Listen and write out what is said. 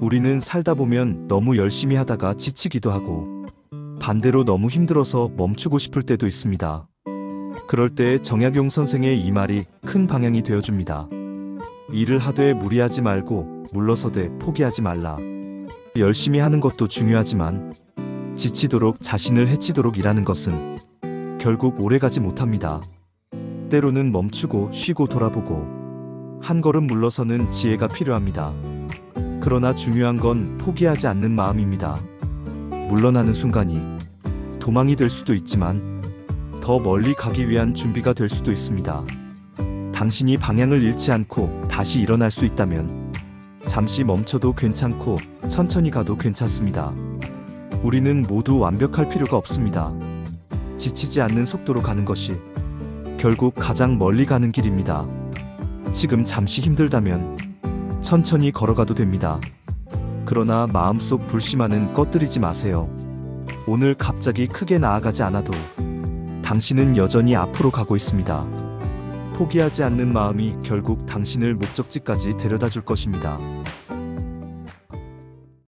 우리는 살다 보면 너무 열심히 하다가 지치기도 하고 반대로 너무 힘들어서 멈추고 싶을 때도 있습니다. 그럴 때 정약용 선생의 이 말이 큰 방향이 되어줍니다. 일을 하되 무리하지 말고 물러서되 포기하지 말라. 열심히 하는 것도 중요하지만 지치도록 자신을 해치도록 일하는 것은 결국 오래가지 못합니다. 때로는 멈추고 쉬고 돌아보고 한 걸음 물러서는 지혜가 필요합니다. 그러나 중요한 건 포기하지 않는 마음입니다. 물러나는 순간이 도망이 될 수도 있지만 더 멀리 가기 위한 준비가 될 수도 있습니다. 당신이 방향을 잃지 않고 다시 일어날 수 있다면 잠시 멈춰도 괜찮고 천천히 가도 괜찮습니다. 우리는 모두 완벽할 필요가 없습니다. 지치지 않는 속도로 가는 것이 결국 가장 멀리 가는 길입니다. 지금 잠시 힘들다면 천천히 걸어가도 됩니다. 그러나 마음속 불씨만은 꺼뜨리지 마세요. 오늘 갑자기 크게 나아가지 않아도 당신은 여전히 앞으로 가고 있습니다. 포기하지 않는 마음이 결국 당신을 목적지까지 데려다 줄 것입니다.